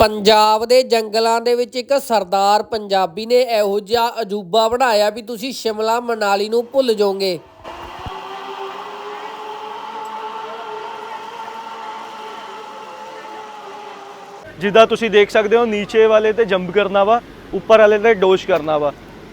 ਪੰਜਾਬ ਦੇ ਜੰਗਲਾਂ ਦੇ ਵਿੱਚ ਇੱਕ ਸਰਦਾਰ ਪੰਜਾਬੀ ਨੇ ਇਹੋ ਜਿਹਾ ਅਜੂਬਾ ਬਣਾਇਆ ਵੀ ਤੁਸੀਂ ਸ਼ਿਮਲਾ ਮਨਾਲੀ ਨੂੰ ਭੁੱਲ ਜਾਓਗੇ। ਜਿੱਦਾਂ ਤੁਸੀਂ ਦੇਖ ਸਕਦੇ ਹੋ, ਨੀਚੇ ਵਾਲੇ ਤੇ ਜੰਪ ਕਰਨਾ ਵਾ, ਉੱਪਰ ਵਾਲੇ ਤੇ ਡੋਸ਼ ਕਰਨਾ ਵਾ।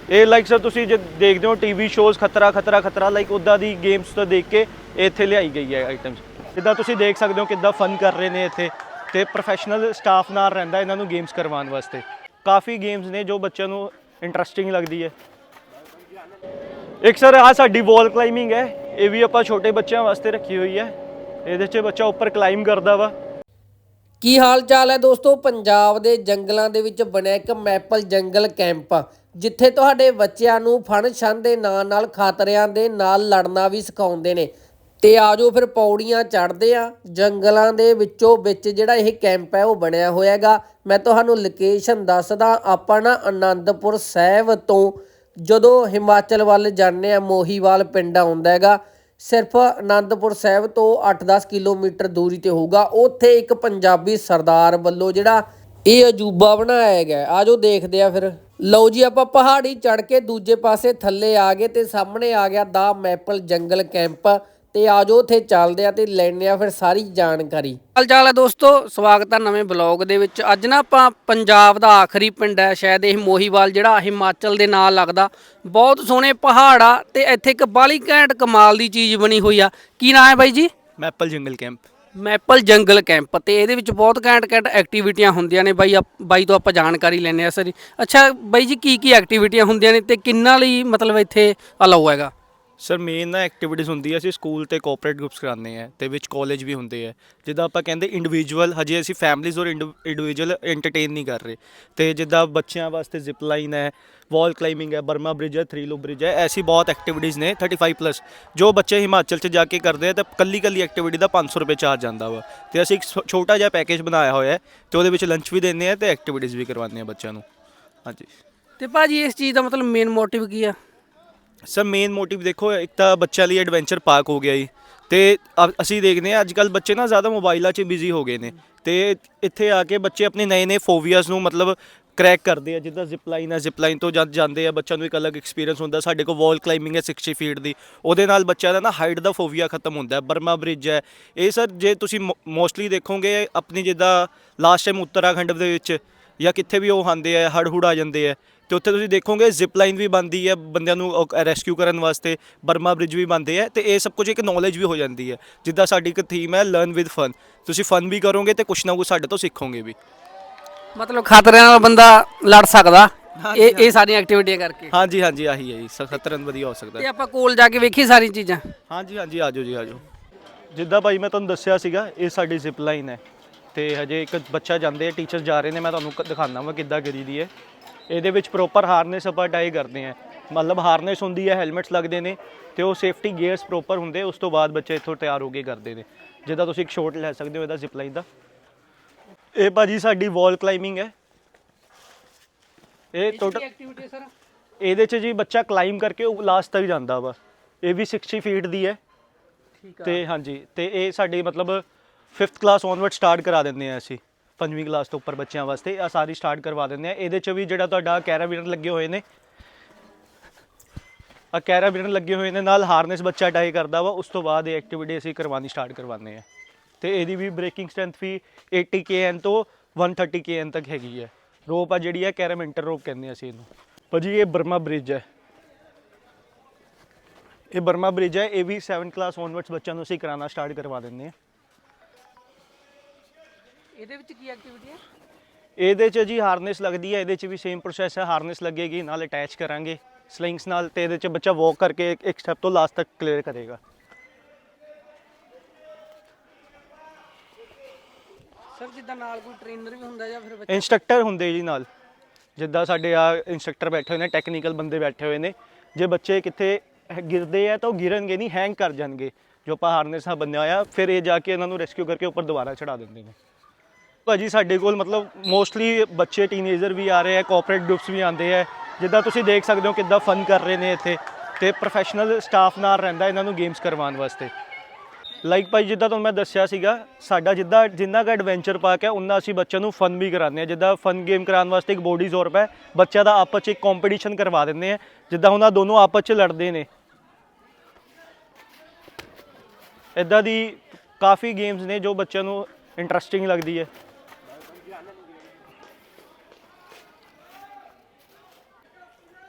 ਇਹ ਲਾਈਕ ਸਰ ਤੁਸੀਂ ਜੇ ਦੇਖਦੇ ਹੋ ਟੀਵੀ ਸ਼ੋਜ਼ ਖਤਰਾ ਖਤਰਾ ਖਤਰਾ ਲਾਈਕ ਉਦਾਂ ਦੀ ਗੇਮਸ ਤੋਂ ਦੇਖ ਕੇ ਇੱਥੇ ਲਿਆਈ ਗਈ ਹੈ ਆਈਟਮਸ ਜਿੱਦਾਂ ਤੁਸੀਂ ਦੇਖ ਸਕਦੇ ਹੋ ਕਿੱਦਾਂ ਫਨ ਕਰ ਰਹੇ ਨੇ ਇੱਥੇ। ਤੇ ਪ੍ਰੋਫੈਸ਼ਨਲ ਸਟਾਫ ਨਾਲ ਰਹਿੰਦਾ ਇਹਨਾਂ ਨੂੰ ਗੇਮਸ ਕਰਵਾਉਣ ਵਾਸਤੇ। ਕਾਫੀ ਗੇਮਸ ਨੇ ਜੋ ਬੱਚਿਆਂ ਨੂੰ ਇੰਟਰਸਟਿੰਗ ਲੱਗਦੀ ਹੈ। ਇੱਕ ਸਰ ਆ ਸਾਡੀ ਵਾਲ ਕਲਾਈਮਿੰਗ ਹੈ। ਇਹ ਵੀ ਆਪਾਂ ਛੋਟੇ ਬੱਚਿਆਂ ਵਾਸਤੇ ਰੱਖੀ ਹੋਈ ਹੈ। ਇਹਦੇ 'ਚ ਬੱਚਾ ਉੱਪਰ ਕਲਾਈਮ ਕਰਦਾ ਵਾ। ਕੀ ਹਾਲ ਚਾਲ ਹੈ ਦੋਸਤੋ? ਪੰਜਾਬ ਦੇ ਜੰਗਲਾਂ ਦੇ ਵਿੱਚ ਬਣਿਆ ਇੱਕ ਮੈਪਲ ਜੰਗਲ ਕੈਂਪ, ਜਿੱਥੇ ਤੁਹਾਡੇ ਬੱਚਿਆਂ ਨੂੰ ਫਣ ਛੰਦ ਦੇ ਨਾਂ ਨਾਲ ਖਾਤਰਿਆਂ ਦੇ ਨਾਲ ਲੜਨਾ ਵੀ ਸਿਖਾਉਂਦੇ ਨੇ। ਤੇ ਆਜੋ ਫਿਰ ਪੌੜੀਆਂ ਚੜ੍ਹਦੇ ਆ, ਜੰਗਲਾਂ ਦੇ ਵਿੱਚੋਂ ਵਿੱਚ ਜਿਹੜਾ ਇਹ ਕੈਂਪ ਹੈ ਉਹ ਬਣਿਆ ਹੋਇਆ ਹੈਗਾ ਮੈਂ ਤੁਹਾਨੂੰ ਲੋਕੇਸ਼ਨ ਦੱਸਦਾ, ਆਪਾਂ ਨਾ ਆਨੰਦਪੁਰ ਸਾਹਿਬ ਤੋਂ ਜਦੋਂ ਹਿਮਾਚਲ ਵੱਲ ਜਾਂਦੇ ਆ, ਮੋਹੀਵਾਲ ਪਿੰਡ ਆਉਂਦਾ ਹੈਗਾ, ਸਿਰਫ ਆਨੰਦਪੁਰ ਸਾਹਿਬ ਤੋਂ 8-10 ਕਿਲੋਮੀਟਰ ਦੂਰੀ ਤੇ ਹੋਊਗਾ। ਉੱਥੇ ਇੱਕ ਪੰਜਾਬੀ ਸਰਦਾਰ ਵੱਲੋਂ ਜਿਹੜਾ ਇਹ ਅਜੂਬਾ ਬਣਾਇਆ ਗਿਆ ਆਜੋ ਦੇਖਦੇ ਆ ਫਿਰ। ਲਓ ਜੀ, ਆਪਾਂ ਪਹਾੜੀ ਚੜ ਕੇ ਦੂਜੇ ਪਾਸੇ ਥੱਲੇ ਆ ਗਏ ਤੇ ਸਾਹਮਣੇ ਆ ਗਿਆ ਦਾ ਮੈਪਲ ਜੰਗਲ ਕੈਂਪ। ਤੇ ਆਜੋ ਉੱਥੇ ਚੱਲਦੇ ਆ ਤੇ ਲੈਣੇ ਆ ਫਿਰ ਸਾਰੀ ਜਾਣਕਾਰੀ। ਹਾਲ ਚਾਲ ਹੈ ਦੋਸਤੋ ਸਵਾਗਤ ਹੈ ਨਵੇਂ ਬਲੌਗ ਦੇ ਵਿੱਚ। ਅੱਜ ਨਾ ਆਪਾਂ ਪੰਜਾਬ ਦਾ ਆਖਰੀ ਪਿੰਡ ਹੈ ਸ਼ਾਇਦ ਇਹ ਮੋਹੀਵਾਲ ਜਿਹੜਾ ਹਿਮਾਚਲ ਦੇ ਨਾਲ ਲੱਗਦਾ। ਬਹੁਤ ਸੋਹਣੇ ਪਹਾੜ ਆ ਤੇ ਇੱਥੇ ਇੱਕ ਬਾਲੀ ਘੈਂਟ ਕਮਾਲ ਦੀ ਚੀਜ਼ ਬਣੀ ਹੋਈ ਆ। ਕੀ ਨਾਮ ਹੈ ਬਾਈ ਜੀ? ਮੈਪਲ ਜੰਗਲ ਕੈਂਪ। ਮੈਪਲ ਜੰਗਲ ਕੈਂਪ ਤੇ ਇਹਦੇ ਵਿੱਚ ਬਹੁਤ ਘੈਂਟ ਘੈਂਟ ਐਕਟੀਵਿਟੀਆਂ ਹੁੰਦੀਆਂ ਨੇ ਬਾਈ। ਬਾਈ ਤੋਂ ਆਪਾਂ ਜਾਣਕਾਰੀ ਲੈਣੇ ਆ ਸਰ। ਅੱਛਾ ਬਾਈ ਜੀ ਕੀ ਕੀ ਐਕਟੀਵਿਟੀਆਂ ਹੁੰਦੀਆਂ ਨੇ ਤੇ ਕਿੰਨਾ ਲਈ ਮਤਲਬ ਇੱਥੇ ਅਲਾਉ ਹੈਗਾ? ਸਰ ਮੇਨ ਨਾ ਐਕਟੀਵਿਟੀਜ਼ ਹੁੰਦੀ ਹੈ ਅਸੀਂ ਸਕੂਲ ਤੇ ਕੋਆਪਰੇਟ ਗਰੁੱਪਸ ਕਰਾਉਂਦੇ ਆ, ਤੇ ਵਿੱਚ ਕਾਲਜ ਵੀ ਹੁੰਦੇ ਆ। ਜਿੱਦਾਂ ਆਪਾਂ ਕਹਿੰਦੇ ਇੰਡੀਵਿਜੂਅਲ ਹਜੇ ਅਸੀਂ ਫੈਮਲੀਜ਼ ਔਰ ਇੰਡੀਵਿਜੂਅਲ ਐਂਟਰਟੇਨ ਨਹੀਂ ਕਰ ਰਹੇ। ਤੇ ਜਿੱਦਾਂ ਬੱਚਿਆਂ ਵਾਸਤੇ ਜ਼ਿਪ ਲਾਈਨ ਹੈ ਵਾਲ ਕਲਾਈਮਿੰਗ ਹੈ ਬਰਮਾ ਬ੍ਰਿਜ ਹੈ ਥਰੀ ਲੋ ਬ੍ਰਿਜ ਹੈ, ਐਸੀ ਬਹੁਤ ਐਕਟੀਵਿਟੀਜ਼ ਨੇ 35 ਪਲੱਸ ਜੋ ਬੱਚੇ ਹਿਮਾਚਲ 'ਚ ਜਾ ਕੇ ਕਰਦੇ ਆ, ਤਾਂ ਕੱਲੀ ਕੱਲੀ ਐਕਟੀਵਿਟੀ ਦਾ 500 ਰੁਪਏ ਚਾਰਜ ਜਾਂਦਾ ਵਾ। ਤੇ ਅਸੀਂ ਇੱਕ ਛੋ- ਛੋਟਾ ਜਿਹਾ ਪੈਕੇਜ ਬਣਾਇਆ ਹੋਇਆ ਹੈ, ਤੇ ਉਹਦੇ ਵਿੱਚ ਲੰਚ ਵੀ ਦਿੰਦੇ ਆ ਤੇ ਐਕਟੀਵਿਟੀਜ਼ ਵੀ ਕਰਵਾਉਂਦੇ ਆ ਬੱਚਿਆਂ ਨੂੰ। ਹਾਂਜੀ। ਤੇ ਭਾਜੀ, ਇਸ ਚੀਜ਼ ਦਾ ਮਤਲਬ ਮੇਨ ਮੋਟਿਵ ਕੀ ਆ? ਸਰ ਮੇਨ ਮੋਟਿਵ ਦੇਖੋ, ਇੱਕ ਤਾਂ ਬੱਚਿਆਂ ਲਈ ਐਡਵੈਂਚਰ ਪਾਰਕ ਹੋ ਗਿਆ ਜੀ। ਤੇ ਅ- ਅਸੀਂ ਦੇਖਦੇ ਹਾਂ ਅੱਜ ਕੱਲ ਬੱਚੇ ਨਾ ਜ਼ਿਆਦਾ ਮੋਬਾਈਲਾਂ 'ਚ ਬਿਜ਼ੀ ਹੋ ਗਏ ਨੇ। ਤੇ ਇੱਥੇ ਆ ਕੇ ਬੱਚੇ ਆਪਣੇ ਨਏ ਨਏ ਫੋਬੀਆਸ ਨੂੰ ਮਤਲਬ ਕਰੈਕ ਕਰਦੇ ਆ, ਜਿੱਦਾਂ ਜ਼ਿਪ ਲਾਈਨ ਹੈ ਜ਼ਿਪ ਲਾਈਨ ਤੋਂ ਜਦ ਜਾਂਦੇ ਆ, ਬੱਚਿਆਂ ਨੂੰ ਇੱਕ ਅਲੱਗ ਐਕਸਪੀਰੀਅੰਸ ਹੁੰਦਾ। ਸਾਡੇ ਕੋਲ ਵਾਲ ਕਲਾਈਮਿੰਗ ਹੈ 60 ਫੀਟ ਦੀ। ਉਹਦੇ ਨਾਲ ਬੱਚਿਆਂ ਦਾ ਨਾ ਹਾਈਟ ਦਾ ਫੋਬੀਆ ਖਤਮ ਹੁੰਦਾ ਹੈ। ਬਰਮਾ ਬ੍ਰਿਜ ਹੈ। ਇਹ ਸਰ, ਜੇ ਤੁਸੀਂ ਮੋਸਟਲੀ ਦੇਖੋਗੇ, ਆਪਣੀ ਜਿੱਦਾਂ ਲਾਸਟ ਟਾਈਮ ਉੱਤਰਾਖੰਡ ਦੇ ਵਿੱਚ ਜਾਂ ਕਿੱਥੇ ਵੀ ਉਹ ਆਉਂਦੇ ਆ ਹੜ ਹੁੜ ਆ ਜਾਂਦੇ ਆ ਤੇ ਉੱਥੇ ਤੁਸੀਂ ਦੇਖੋਗੇ ਜ਼ਿਪ ਲਾਈਨ ਵੀ ਬਣਦੀ ਹੈ ਬੰਦਿਆਂ ਨੂੰ ਰੈਸਕਿਊ ਕਰਨ ਵਾਸਤੇ ਬਰਮਾ ਬ੍ਰਿਜ ਵੀ ਬਣਦੇ ਆ ਤੇ ਇਹ ਸਭ ਕੁਝ ਇੱਕ ਨੌਲੇਜ ਵੀ ਹੋ ਜਾਂਦੀ ਹੈ। ਜਿੱਦਾਂ ਸਾਡੀ ਇੱਕ ਥੀਮ ਹੈ ਲਰਨ ਵਿਦ ਫਨ ਤੁਸੀਂ ਫਨ ਵੀ ਕਰੋਗੇ ਤੇ ਕੁਛ ਨਾ ਕੁਛ ਸਾਡੇ ਤੋਂ ਸਿੱਖੋਗੇ ਵੀ। ਮਤਲਬ ਖਤਰਿਆਂ ਨਾਲ ਬੰਦਾ ਲੜ ਸਕਦਾ। ਇਹ ਇਹ ਸਾਰੀਆਂ ਐਕਟੀਵਿਟੀਆਂ ਕਰਕੇ। ਹਾਂਜੀ ਹਾਂਜੀ ਆਹੀ ਹੈ ਜੀ। ਸ- ਖਤਰਨ ਵਧੀਆ ਹੋ ਸਕਦਾ। ਤੇ ਹੈ। ਆਪਾਂ ਕੋਲ ਜਾ ਕੇ ਵੇਖੀ ਸਾਰੀਆਂ ਚੀਜ਼ਾਂ? ਹਾਂਜੀ ਹਾਂਜੀ ਆਜੋ ਜੀ ਆਜੋ ਜਿੱਦਾਂ ਭਾਈ ਮੈਂ ਤੁਹਾਨੂੰ ਦੱਸਿਆ ਸੀਗਾ ਇਹ ਸਾਡੀ ਜ਼ਿਪ ਲਾਈਨ ਹੈ। ਤੇ ਹਜੇ ਇੱਕ ਬੱਚਾ ਜਾਂਦੇ ਆ ਟੀਚਰ ਜਾ ਰਹੇ ਨੇ ਮੈਂ ਤੁਹਾਨੂੰ ਦਿਖਾਉਂਦਾ ਵਾਂ ਕਿੱਦਾਂ ਕਰੀ ਦੀ ਹੈ। ਇਹਦੇ ਵਿੱਚ ਪ੍ਰੋਪਰ ਹਾਰਨੇਸ ਆਪਾਂ ਟਾਈ ਕਰਦੇ ਆ ਮਤਲਬ ਹਾਰਨੇਸ ਹੁੰਦੀ ਹੈ ਹੈਲਮਟਸ ਲੱਗਦੇ ਨੇ ਤੇ ਉਹ ਸੇਫਟੀ ਗੀਅਰਸ ਪ੍ਰੋਪਰ ਹੁੰਦੇ ਉਸ ਤੋਂ ਬਾਅਦ ਬੱਚੇ ਇੱਥੋਂ ਤਿਆਰ ਹੋ ਕੇ ਕਰਦੇ ਨੇ। ਜਿੱਦਾਂ ਤੁਸੀਂ ਇੱਕ ਸ਼ੋਟ ਲੈ ਸਕਦੇ ਹੋ ਇਹਦਾ ਜ਼ਿਪ ਲਾਈਨ ਦਾ। ਇਹ ਭਾਜੀ ਸਾਡੀ ਵਾਲ ਕਲਾਈਮਿੰਗ ਹੈ। ਇਹ ਟੋਟਲ ਐਕਟੀਵਿਟੀ ਸਰ? ਇਹਦੇ 'ਚ ਜੀ ਬੱਚਾ ਕਲਾਈਮ ਕਰਕੇ ਉਹ ਲਾਸਟ ਤੱਕ ਜਾਂਦਾ ਵਾ। ਇਹ ਵੀ 60 ਫੀਟ ਦੀ ਹੈ। ਠੀਕ ਤੇ ਹਾਂਜੀ ਤੇ ਇਹ ਸਾਡੀ ਮਤਲਬ 5th ਕਲਾਸ ਔਨਵਰਡ ਸਟਾਰਟ ਕਰਾ ਦਿੰਦੇ ਆ ਅਸੀਂ। ਪੰਜਵੀਂ ਕਲਾਸ ਤੋਂ ਉੱਪਰ ਬੱਚਿਆਂ ਵਾਸਤੇ ਆ ਸਾਰੀ ਸਟਾਰਟ ਕਰਵਾ ਦਿੰਦੇ ਆ। ਇਹਦੇ 'ਚ ਵੀ ਜਿਹੜਾ ਤੁਹਾਡਾ ਕੈਰਾਬੀਨਰ ਲੱਗੇ ਹੋਏ ਨੇ ਆ ਕੈਰਾਬੀਨਰ ਲੱਗੇ ਹੋਏ ਨੇ, ਨਾਲ ਹਾਰਨੈਸ ਬੱਚਾ ਟਾਈ ਕਰਦਾ ਵਾ, ਉਸ ਤੋਂ ਬਾਅਦ ਇਹ ਐਕਟੀਵਿਟੀ ਅਸੀਂ ਕਰਵਾਉਣੀ ਸਟਾਰਟ ਕਰਵਾਉਂਦੇ ਆ। ਤੇ ਇਹਦੀ ਵੀ ਬ੍ਰੇਕਿੰਗ ਸਟਰੈਂਥ ਵੀ 80 kN ਤੋਂ 130 kN ਤੱਕ ਹੈਗੀ ਹੈ ਰੋਪ ਆ ਜਿਹੜੀ ਹੈ ਇੰਟਰ ਰੋਪ ਕਹਿੰਦੇ ਆ ਅਸੀਂ ਇਹਨੂੰ। ਭਾਜੀ, ਇਹ ਬਰਮਾ ਬ੍ਰਿਜ ਹੈ ਇਹ ਬਰਮਾ ਬ੍ਰਿਜ ਹੈ ਇਹ ਵੀ 7 ਕਲਾਸ ਔਨਵਰਡਸ ਬੱਚਿਆਂ ਨੂੰ ਅਸੀਂ ਕਰਾਉਣਾ ਸਟਾਰਟ ਕਰਵਾ ਦਿੰਦੇ ਹਾਂ ਇਹਦੇ ਵਿੱਚ ਕੀ ਐਕਟੀਵਿਟੀ ਹੈ? ਇਹਦੇ 'ਚ ਜੀ ਹਾਰਨੈਸ ਲੱਗਦੀ ਹੈ ਇਹਦੇ 'ਚ ਵੀ ਸੇਮ ਪ੍ਰੋਸੈਸ ਹੈ ਹਾਰਨੈਸ ਲੱਗੇਗੀ ਨਾਲ ਅਟੈਚ ਕਰਾਂਗੇ ਸਲਿੰਗਸ ਨਾਲ ਤੇ ਇਹਦੇ 'ਚ ਬੱਚਾ ਵਾਕ ਕਰਕੇ ਇੱਕ- ਸਟੈਪ ਤੋਂ ਲਾਸਟ ਤੱਕ ਕਲੀਅਰ ਕਰੇਗਾ। ਸਰ ਜਿੱਦਾਂ ਨਾਲ ਕੋਈ ਟ੍ਰੇਨਰ ਵੀ ਹੁੰਦਾ ਜਾਂ ਫਿਰ ਬੱਚਾ? ਇੰਸਟ੍ਰਕਟਰ ਹੁੰਦੇ ਜੀ ਨਾਲ। ਜਿੱਦਾਂ ਸਾਡੇ ਆ ਇੰਸਟ੍ਰਕਟਰ ਬੈਠੇ ਹੋਏ ਨੇ ਟੈਕਨੀਕਲ ਬੰਦੇ ਬੈਠੇ ਹੋਏ ਨੇ ਜੇ ਬੱਚੇ ਕਿੱਥੇ ਗਿਰਦੇ ਆ ਤਾਂ ਉਹ ਗਿਰਨਗੇ ਨਹੀਂ ਹੈਂਗ ਕਰ ਜਾਣਗੇ। ਜੋ ਆਪਾਂ ਹਾਰਨੈਸ ਨਾਲ ਬੰਨਿਆ ਹੋਇਆ ਫਿਰ ਇਹ ਜਾ ਕੇ ਇਹਨਾਂ ਨੂੰ ਰੈਸਕਿਊ ਕਰਕੇ ਉੱਪਰ ਦੁਬਾਰਾ ਚੜਾ ਦਿੰਦੇ ਨੇ। ਭਾਜੀ ਸਾਡੇ ਕੋਲ ਮਤਲਬ ਮੋਸਟਲੀ ਬੱਚੇ ਟੀਨੇਜਰ ਵੀ ਆ ਰਹੇ ਆ ਕੋਆਪਰੇਟ ਗਰੁੱਪਸ ਵੀ ਆਉਂਦੇ ਆ। ਜਿੱਦਾਂ ਤੁਸੀਂ ਦੇਖ ਸਕਦੇ ਹੋ ਕਿੱਦਾਂ ਫਨ ਕਰ ਰਹੇ ਨੇ ਇੱਥੇ ਤੇ ਪ੍ਰੋਫੈਸ਼ਨਲ ਸਟਾਫ ਨਾਲ ਰਹਿੰਦਾ ਇਹਨਾਂ ਨੂੰ ਗੇਮਸ ਕਰਵਾਉਣ ਵਾਸਤੇ। ਲਾਈਕ ਭਾਈ ਜਿੱਦਾਂ ਤੁਹਾਨੂੰ ਮੈਂ ਦੱਸਿਆ ਸੀਗਾ, ਸਾਡਾ ਜਿੱਦਾਂ, ਜਿੰਨਾ ਕੁ ਐਡਵੈਂਚਰ ਪਾਰਕ ਹੈ ਉਹਨਾਂ ਅਸੀਂ ਬੱਚਿਆਂ ਨੂੰ ਫਨ ਵੀ ਕਰਾਉਂਦੇ ਆ। ਜਿੱਦਾਂ ਫਨ ਗੇਮ ਕਰਾਉਣ ਵਾਸਤੇ ਇੱਕ ਬੋਡੀ ਜ਼ੋਰ ਹੈ ਬੱਚਿਆਂ ਦਾ ਆਪਸ 'ਚ ਇੱਕ ਕੰਪੀਟੀਸ਼ਨ ਕਰਵਾ ਦਿੰਦੇ ਆ। ਜਿੱਦਾਂ ਉਹਨਾਂ ਦੋਨੋਂ ਆਪਸ 'ਚ ਲੜਦੇ ਨੇ। ਇਦਾਂ ਦੀ ਕਾਫੀ ਗੇਮਸ ਨੇ ਜੋ ਬੱਚਿਆਂ ਨੂੰ ਇੰਟਰਸਟਿੰਗ ਲੱਗਦੀ ਹੈ।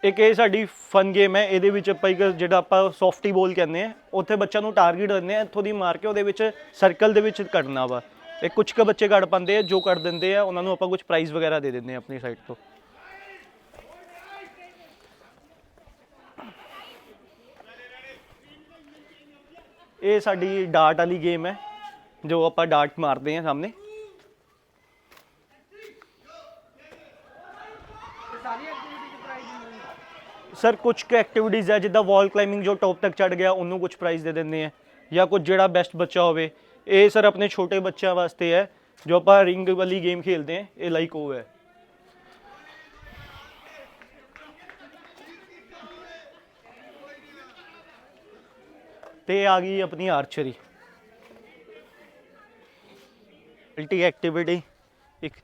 ਇੱਕ ਇਹ ਸਾਡੀ ਫਨ ਗੇਮ ਹੈ, ਇਹਦੇ ਵਿੱਚ ਆਪਾਂ ਇੱਕ ਜਿਹੜਾ ਆਪਾਂ ਸੌਫਟੀ ਬੋਲ ਕਹਿੰਦੇ ਆ ਉੱਥੇ ਬੱਚਿਆਂ ਨੂੰ ਟਾਰਗੇਟ ਦਿੰਦੇ ਆ ਇੱਥੋਂ ਦੀ ਮਾਰ ਕੇ ਉਹਦੇ ਵਿੱਚ ਸਰਕਲ ਦੇ ਵਿੱਚ ਕੱਢਣਾ ਵਾ। ਇਹ ਕੁਝ ਕੁ ਬੱਚੇ ਕੱਢ ਪਾਉਂਦੇ ਆ, ਜੋ ਕੱਢ ਦਿੰਦੇ ਆ, ਉਹਨਾਂ ਨੂੰ ਆਪਾਂ ਕੁਝ ਪ੍ਰਾਈਜ਼ ਵਗੈਰਾ ਦੇ ਦਿੰਦੇ ਆ ਆਪਣੀ ਸਾਈਡ ਤੋਂ। ਇਹ ਸਾਡੀ ਡਾਟ ਵਾਲੀ ਗੇਮ ਹੈ, ਜੋ ਆਪਾਂ ਡਾਟ ਮਾਰਦੇ ਆ ਸਾਹਮਣੇ। ਸਰ ਕੁਝ ਕੁ ਐਕਟੀਵਿਟੀਜ਼ ਹੈ, ਜਿੱਦਾਂ ਵਾਲ ਕਲਾਈਮਿੰਗ ਜੋ ਟੌਪ ਤੱਕ ਚੜ ਗਿਆ, ਉਹਨੂੰ ਕੁਝ ਪ੍ਰਾਈਜ਼ ਦੇ ਦਿੰਦੇ ਆ ਜਾਂ ਕੁਝ ਜਿਹੜਾ ਬੈਸਟ ਬੱਚਾ ਹੋਵੇ। ਇਹ ਸਰ ਆਪਣੇ ਛੋਟੇ ਬੱਚਿਆਂ ਵਾਸਤੇ ਹੈ, ਜੋ ਆਪਾਂ ਰਿੰਗ ਵਾਲੀ ਗੇਮ ਖੇਲਦੇ ਆ ਇਹ ਲਾਈਕ ਉਹ ਹੈ। ਤੇ ਆ ਗਈ ਆਪਣੀ ਆਰਚਰੀ ਮਲਟੀ ਐਕਟੀਵਿਟੀ ਇੱਕ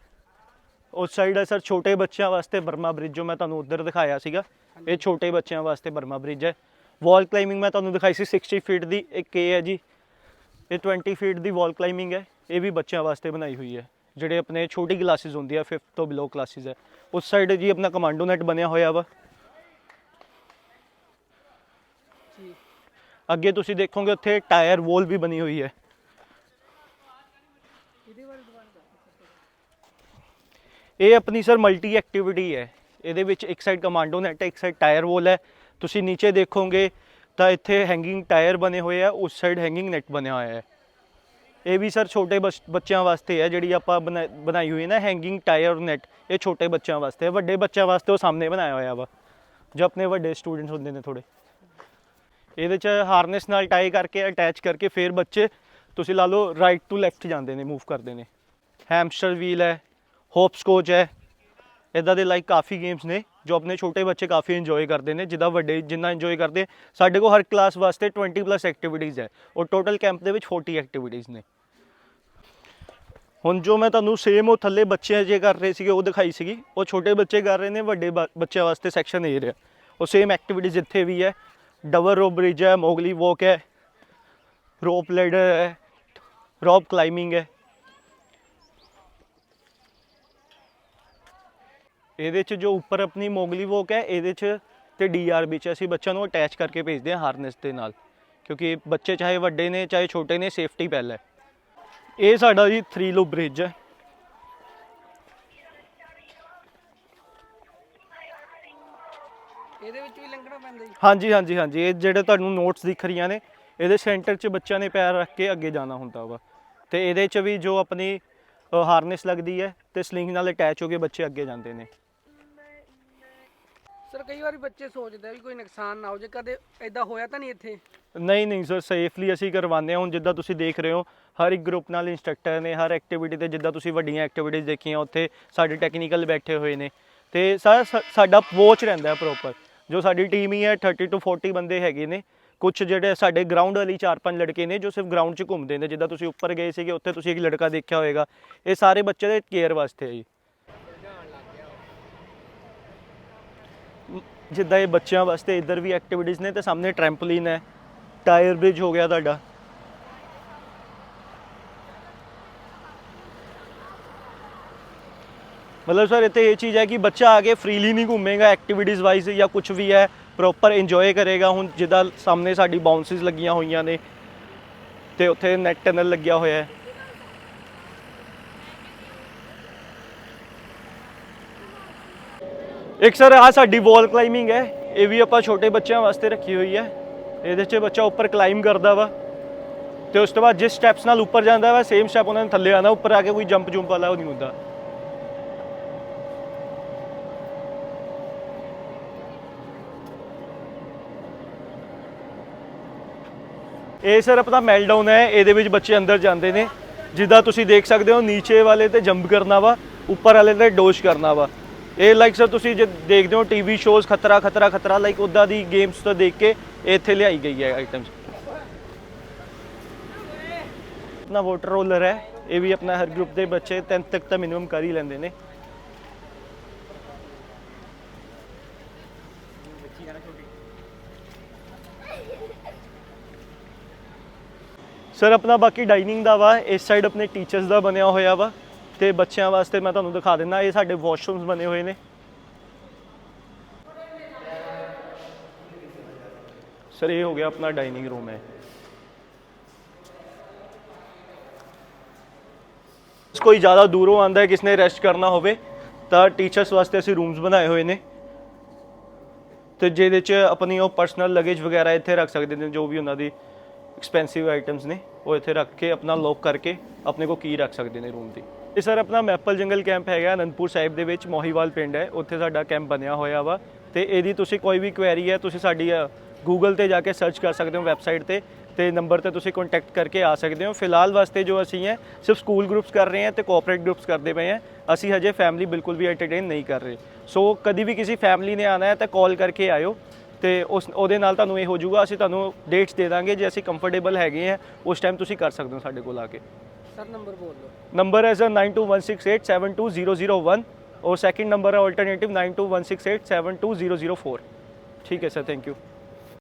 ਉਸ ਸਾਈਡ ਹੈ ਸਰ ਛੋਟੇ ਬੱਚਿਆਂ ਵਾਸਤੇ ਬਰਮਾ ਬ੍ਰਿਜ ਜੋ ਮੈਂ ਤੁਹਾਨੂੰ ਉੱਧਰ ਦਿਖਾਇਆ ਸੀਗਾ ਇਹ ਛੋਟੇ ਬੱਚਿਆਂ ਵਾਸਤੇ ਬਰਮਾ ਬ੍ਰਿਜ ਹੈ। ਵਾਲ ਕਲਾਈਮਿੰਗ ਮੈਂ ਤੁਹਾਨੂੰ ਦਿਖਾਈ ਸੀ 60 ਫੀਟ ਦੀ ਇੱਕ ਇਹ ਹੈ ਜੀ। ਇਹ 20 ਫੀਟ ਦੀ ਵਾਲ ਕਲਾਈਮਿੰਗ ਹੈ। ਇਹ ਵੀ ਬੱਚਿਆਂ ਵਾਸਤੇ ਬਣਾਈ ਹੋਈ ਹੈ। ਜਿਹੜੇ ਆਪਣੇ ਛੋਟੀ ਕਲਾਸਿਸ ਹੁੰਦੀ ਆ 5th ਤੋਂ ਬਿਲੋ ਕਲਾਸਿਸ ਹੈ। ਉਸ ਸਾਈਡ ਜੀ ਆਪਣਾ ਕਮਾਂਡੋ ਨੈਟ ਬਣਿਆ ਹੋਇਆ ਵਾ। ਅੱਗੇ ਤੁਸੀਂ ਦੇਖੋਗੇ ਉੱਥੇ ਟਾਇਰ ਵੋਲ ਵੀ ਬਣੀ ਹੋਈ ਹੈ। ਇਹ ਆਪਣੀ ਸਰ ਮਲਟੀ ਐਕਟੀਵਿਟੀ ਹੈ। ਇਹਦੇ ਵਿੱਚ ਇੱਕ ਸਾਈਡ ਕਮਾਂਡੋ ਨੈਟ ਹੈ, ਇੱਕ ਸਾਈਡ ਟਾਇਰ ਵੋਲ ਹੈ। ਤੁਸੀਂ ਨੀਚੇ ਦੇਖੋਗੇ ਤਾਂ ਇੱਥੇ ਹੈਂਗਿੰਗ ਟਾਇਰ ਬਣੇ ਹੋਏ ਆ, ਉਸ ਸਾਈਡ ਹੈਂਗਿੰਗ ਨੈਟ ਬਣਿਆ ਹੋਇਆ ਹੈ। ਇਹ ਵੀ ਸਰ ਛੋਟੇ ਬਸ- ਬੱਚਿਆਂ ਵਾਸਤੇ ਹੈ, ਜਿਹੜੀ ਆਪਾਂ ਬਣਾ- ਬਣਾਈ ਹੋਈ ਹੈ ਨਾ ਹੈਂਗਿੰਗ ਟਾਇਰ ਨੈਟ ਇਹ ਛੋਟੇ ਬੱਚਿਆਂ ਵਾਸਤੇ ਹੈ। ਵੱਡੇ ਬੱਚਿਆਂ ਵਾਸਤੇ ਉਹ ਸਾਹਮਣੇ ਬਣਾਇਆ ਹੋਇਆ ਵਾ, ਜੋ ਆਪਣੇ ਵੱਡੇ ਸਟੂਡੈਂਟਸ ਹੁੰਦੇ ਨੇ ਥੋੜੇ ਇਹਦੇ ਚ ਹਾਰਨੈਸ ਨਾਲ ਟਾਈ ਕਰਕੇ ਅਟੈਚ ਕਰਕੇ ਫਿਰ ਬੱਚੇ, ਤੁਸੀਂ ਲਾ ਲਓ ਰਾਈਟ ਟੂ ਲੈਫਟ ਜਾਂਦੇ ਨੇ ਮੂਵ ਕਰਦੇ ਨੇ। ਹੈਮਸਟਰ ਵੀਲ ਹੈ। ਹੋਪ ਸਕੋਚ ਹੈ। ਇਦਾਂ ਦੇ ਲਾਈਕ ਕਾਫੀ ਗੇਮਸ ਨੇ, ਜੋ ਆਪਣੇ ਛੋਟੇ ਬੱਚੇ ਕਾਫੀ ਇੰਜੋਏ ਕਰਦੇ ਨੇ, ਜਿੱਦਾਂ ਵੱਡੇ ਜਿੰਨਾ ਇੰਜੋਏ ਕਰਦੇ, ਸਾਡੇ ਕੋਲ ਹਰ ਕਲਾਸ ਵਾਸਤੇ 20 ਪਲੱਸ ਐਕਟੀਵਿਟੀਜ਼ ਹੈ। ਔਰ ਟੋਟਲ ਕੈਂਪ ਦੇ ਵਿੱਚ 40 ਐਕਟੀਵਿਟੀਜ਼ ਨੇ। ਹੁਣ ਜੋ ਮੈਂ ਤੁਹਾਨੂੰ ਸੇਮ ਉਹ ਥੱਲੇ ਬੱਚੇ ਜੇ ਕਰ ਰਹੇ ਸੀਗੇ, ਉਹ ਦਿਖਾਈ ਸੀਗੀ। ਉਹ ਛੋਟੇ ਬੱਚੇ ਕਰ ਰਹੇ ਨੇ, ਵੱਡੇ ਬ- ਬੱਚਿਆਂ ਵਾਸਤੇ ਸੈਕਸ਼ਨ ਏ ਰਿਹਾ। ਉਹ ਸੇਮ ਐਕਟੀਵਿਟੀਜ਼ ਇੱਥੇ ਵੀ ਹੈ। ਡਬਲ ਰੋਪ ਬ੍ਰਿਜ ਹੈ ਮੋਗਲੀ ਵਾਕ ਹੈ। ਰੋਪ ਲੈਡਰ ਹੈ। ਰੋਪ ਕਲਾਈਮਿੰਗ ਹੈ। ਇਹਦੇ ਚ ਜੋ ਉੱਪਰ ਆਪਣੀ ਮੋਗਲੀ ਵਾਕ ਹੈ ਇਹਦੇ ਚ ਤੇ ਡੀਆਰਬੀ ਚ ਅਸੀਂ ਬੱਚਿਆਂ ਨੂੰ ਅਟੈਚ ਕਰਕੇ ਭੇਜਦੇ ਹਾਂ ਹਾਰਨੈਸ ਦੇ ਨਾਲ। ਕਿਉਂਕਿ ਬੱਚੇ ਚਾਹੇ ਵੱਡੇ ਨੇ ਚਾਹੇ ਛੋਟੇ ਨੇ ਸੇਫਟੀ ਪਹਿਲਾਂ ਹੈ। ਇਹ ਸਾਡਾ ਜੀ 3 ਲੂਪ ਬ੍ਰਿਜ ਹੈ। ਇਹਦੇ ਵਿੱਚ ਵੀ ਲੰਘਣਾ ਪੈਂਦਾ ਜੀ? ਹਾਂਜੀ ਹਾਂਜੀ ਹਾਂਜੀ। ਇਹ ਜਿਹੜੇ ਤੁਹਾਨੂੰ ਨੋਟਸ ਦਿਖ ਰਹੀਆਂ ਨੇ ਇਹਦੇ ਸੈਂਟਰ 'ਚ ਬੱਚਿਆਂ ਨੇ ਪੈਰ ਰੱਖ ਕੇ ਅੱਗੇ ਜਾਣਾ ਹੁੰਦਾ ਵਾ। ਤੇ ਇਹਦੇ 'ਚ ਵੀ ਜੋ ਆਪਣੀ ਹਾਰਨੈਸ ਲੱਗਦੀ ਹੈ ਤੇ ਸਲਿੰਗ ਨਾਲ ਅਟੈਚ ਹੋ ਕੇ ਬੱਚੇ ਅੱਗੇ ਜਾਂਦੇ ਨੇ। ਸਰ, ਕਈ ਵਾਰੀ ਬੱਚੇ ਸੋਚਦੇ ਆ ਵੀ ਕੋਈ ਨੁਕਸਾਨ ਨਾ ਹੋ ਜੇ, ਕਦੇ ਐਦਾਂ ਹੋਇਆ ਤਾਂ ਨਹੀਂ ਇੱਥੇ? ਨਹੀਂ ਨਹੀਂ ਸਰ ਸੇਫਲੀ ਅਸੀਂ ਕਰਵਾਉਂਦੇ ਹਾਂ। ਹੁਣ ਜਿੱਦਾਂ ਤੁਸੀਂ ਦੇਖ ਰਹੇ ਹੋ, ਹਰ ਇੱਕ ਗਰੁੱਪ ਨਾਲ ਇੰਸਟ੍ਰਕਟਰ ਨੇ, ਹਰ ਐਕਟੀਵਿਟੀ ਤੇ ਜਿੱਦਾਂ ਤੁਸੀਂ ਵੱਡੀਆਂ ਐਕਟੀਵਿਟੀਜ਼ ਦੇਖੀਆਂ, ਉੱਥੇ ਸਾਡੇ ਟੈਕਨੀਕਲ ਬੈਠੇ ਹੋਏ ਨੇ। ਤੇ ਸਰ ਸਾਡਾ ਵੋਚ ਰਹਿੰਦਾ ਹੈ ਪ੍ਰੋਪਰ ਜੋ ਸਾਡੀ ਟੀਮ ਹੀ ਹੈ 30 ਤੋਂ 40 ਬੰਦੇ ਹੈਗੇ ਨੇ। ਕੁਝ ਜਿਹੜੇ ਸਾਡੇ ਗਰਾਊਂਡ ਵਾਲੀ 4-5 ਲੜਕੇ ਨੇ, ਜੋ ਸਿਰਫ ਗਰਾਊਂਡ 'ਚ ਘੁੰਮਦੇ ਨੇ। ਜਿੱਦਾਂ ਤੁਸੀਂ ਉੱਪਰ ਗਏ ਸੀਗੇ, ਉੱਥੇ ਤੁਸੀਂ ਇੱਕ ਲੜਕਾ ਦੇਖਿਆ ਹੋਵੇਗਾ ਇਹ ਸਾਰੇ ਬੱਚੇ ਦੇ ਕੇਅਰ ਵਾਸਤੇ ਹੈ ਜੀ। ਜਿੱਦਾਂ ਇਹ ਬੱਚਿਆਂ ਵਾਸਤੇ ਇੱਧਰ ਵੀ ਐਕਟੀਵਿਟੀਜ਼ ਨੇ ਤੇ ਸਾਹਮਣੇ ਟ੍ਰੈਂਪੋਲਿਨ ਹੈ। ਟਾਇਰ ਬ੍ਰਿਜ ਹੋ ਗਿਆ ਤੁਹਾਡਾ। ਮਤਲਬ ਸਰ ਇੱਥੇ ਇਹ ਚੀਜ਼ ਹੈ ਕਿ ਬੱਚਾ ਆ ਕੇ ਫ੍ਰੀਲੀ ਨਹੀਂ ਘੁੰਮੇਗਾ ਐਕਟੀਵਿਟੀਜ਼ ਵਾਈਜ਼ ਜਾਂ ਕੁਝ ਵੀ ਹੈ ਪ੍ਰੋਪਰ ਇੰਜੋਏ ਕਰੇਗਾ। ਹੁਣ ਜਿੱਦਾਂ ਸਾਹਮਣੇ ਸਾਡੀ ਬਾਉਂਸਿਸ ਲੱਗੀਆਂ ਹੋਈਆਂ ਨੇ ਤੇ ਉੱਥੇ ਨੈਟ ਟਨਲ ਲੱਗਿਆ ਹੋਇਆ ਹੈ। ਇੱਕ ਸਰ ਆ ਸਾਡੀ ਵਾਲ ਕਲਾਈਮਿੰਗ ਹੈ। ਇਹ ਵੀ ਆਪਾਂ ਛੋਟੇ ਬੱਚਿਆਂ ਵਾਸਤੇ ਰੱਖੀ ਹੋਈ ਹੈ। ਇਹਦੇ 'ਚ ਬੱਚਾ ਉੱਪਰ ਕਲਾਈਮ ਕਰਦਾ ਵਾ। ਤੇ ਉਸ ਤੋਂ ਬਾਅਦ ਜਿਸ ਸਟੈਪਸ ਨਾਲ ਉੱਪਰ ਜਾਂਦਾ ਵਾ ਸੇਮ ਸਟੈਪ ਉਹਨਾਂ ਨੇ ਥੱਲੇ ਆਣਾ ਉੱਪਰ ਆ ਕੇ ਕੋਈ ਜੰਪ ਜੁੰਪ ਵਾਲਾ ਉਹ ਨਹੀਂ ਹੁੰਦਾ। ਇਹ ਸਰ ਆਪਣਾ ਮੈਲਡਾਊਨ ਹੈ। ਇਹਦੇ ਵਿੱਚ ਬੱਚੇ ਅੰਦਰ ਜਾਂਦੇ ਨੇ। ਜਿੱਦਾਂ ਤੁਸੀਂ ਦੇਖ ਸਕਦੇ ਹੋ, ਨੀਚੇ ਵਾਲੇ ਤੇ ਜੰਪ ਕਰਨਾ ਵਾ, ਉੱਪਰ ਵਾਲੇ ਤੇ ਡੋਸ਼ ਕਰਨਾ ਵਾ। ਇਹ ਲਾਈਕ ਸਰ ਤੁਸੀਂ ਜੇ ਦੇਖਦੇ ਹੋ ਟੀਵੀ ਸ਼ੋਜ਼ ਖਤਰਾ ਖਤਰਾ ਖਤਰਾ ਲਾਈਕ ਉਦਾਂ ਦੀ ਗੇਮਸ ਤੋਂ ਦੇਖ ਕੇ ਇੱਥੇ ਲਿਆਈ ਗਈ ਹੈ ਆਈਟਮਸ ਆਪਣਾ ਵਾਟਰ ਰੋਲਰ ਹੈ, ਇਹ ਵੀ ਆਪਣਾ ਹਰ ਗਰੁੱਪ ਦੇ ਬੱਚੇ 10th ਤੱਕ ਤਾਂ ਮਿਨੀਮਮ ਕਰ ਹੀ ਲੈਂਦੇ ਨੇ। ਸਰ ਆਪਣਾ ਬਾਕੀ ਡਾਈਨਿੰਗ ਦਾ ਵਾ, ਇਸ ਸਾਈਡ ਆਪਣੇ ਟੀਚਰਸ ਦਾ ਬਣਿਆ ਹੋਇਆ ਵਾ। ਤੇ ਬੱਚਿਆਂ ਵਾਸਤੇ ਮੈਂ ਤੁਹਾਨੂੰ ਦਿਖਾ ਦਿੰਦਾ, ਇਹ ਸਾਡੇ ਵਾਸ਼ਰੂਮਸ ਬਣੇ ਹੋਏ ਨੇ। ਸਰ ਇਹ ਹੋ ਗਿਆ ਆਪਣਾ ਡਾਈਨਿੰਗ ਰੂਮ ਹੈ। ਕੋਈ ਜ਼ਿਆਦਾ ਦੂਰੋਂ ਆਂਦਾ ਹੈ ਕਿਸ ਨੇ ਰੈਸਟ ਕਰਨਾ ਹੋਵੇ, ਤਾਂ ਟੀਚਰਸ ਵਾਸਤੇ ਅਸੀਂ ਰੂਮਸ ਬਣਾਏ ਹੋਏ ਨੇ। ਤੇ ਜਿਹਦੇ ਚ ਆਪਣੀ ਉਹ ਪਰਸਨਲ ਲਗੇਜ ਵਗੈਰਾ ਇੱਥੇ ਰੱਖ ਸਕਦੇ ਨੇ, ਜੋ ਵੀ ਉਹਨਾਂ ਦੀ ਐਕਸਪੈਂਸਿਵ ਆਈਟਮਸ ਨੇ, ਉਹ ਇੱਥੇ ਰੱਖ ਕੇ, ਆਪਣਾ ਲੋਕ ਕਰਕੇ, ਆਪਣੇ ਕੋ ਕੀ ਰੱਖ ਸਕਦੇ ਨੇ ਰੂਮ ਦੀ। ਇਹ ਸਰ, ਆਪਣਾ ਮੈਪਲ ਜੰਗਲ ਕੈਂਪ ਹੈਗਾ, ਅਨੰਦਪੁਰ ਸਾਹਿਬ ਦੇ ਵਿੱਚ, ਮੋਹੀਵਾਲ ਪਿੰਡ ਹੈ। ਉੱਥੇ ਸਾਡਾ ਕੈਂਪ ਬਣਿਆ ਹੋਇਆ ਵਾ। ਤੇ ਇਹਦੀ ਤੁਸੀਂ ਕੋਈ ਵੀ ਕੁਐਰੀ ਹੈ, ਤੁਸੀਂ ਸਾਡੀ ਗੂਗਲ ਤੇ ਜਾ ਕੇ ਸਰਚ ਕਰ ਸਕਦੇ ਹੋ ਵੈਬਸਾਈਟ ਤੇ। ਤੇ ਨੰਬਰ ਤੇ ਤੁਸੀਂ ਕੰਟੈਕਟ ਕਰਕੇ ਆ ਸਕਦੇ ਹੋ। ਫਿਲਹਾਲ ਵਾਸਤੇ ਜੋ ਅਸੀਂ ਹੈ, ਸਿਰਫ ਸਕੂਲ ਗਰੁੱਪਸ ਕਰ ਰਹੇ ਹਾਂ ਤੇ ਕੋਆਪਰੇਟ ਗਰੁੱਪਸ ਕਰਦੇ ਪਏ ਹਾਂ। ਅਸੀਂ ਹਜੇ ਫੈਮਿਲੀ ਬਿਲਕੁਲ ਵੀ ਐਂਟਰਟੇਨ ਨਹੀਂ ਕਰ ਰਹੇ। ਸੋ ਕਦੀ ਵੀ ਕਿਸੇ ਫੈਮਿਲੀ ਨੇ ਆਣਾ ਹੈ ਤਾਂ ਕਾਲ ਕਰਕੇ ਆਇਓ। ਤੇ ਉਸ, ਉਹਦੇ ਨਾਲ ਤੁਹਾਨੂੰ ਇਹ ਹੋ ਜਾਊਗਾ, ਅਸੀਂ ਤੁਹਾਨੂੰ ਡੇਟਸ ਦੇ ਦਾਂਗੇ, ਜੇ ਅਸੀਂ ਕੰਫਰਟੇਬਲ ਹੈਗੇ ਆ ਉਸ ਟਾਈਮ ਤੁਸੀਂ ਕਰ ਸਕਦੇ ਹੋ ਸਾਡੇ ਕੋਲ ਆ ਕੇ। ਸਰ, ਨੰਬਰ ਬੋਲ ਦਿਓ। ਨੰਬਰ ਹੈ ਸਰ 9216872001 ਔਰ ਸੈਕਿੰਡ ਨੰਬਰ ਹੈ ਆਲਟਰਨੇਟਿਵ 9216872004 ਠੀਕ ਹੈ ਸਰ ਥੈਂਕ ਯੂ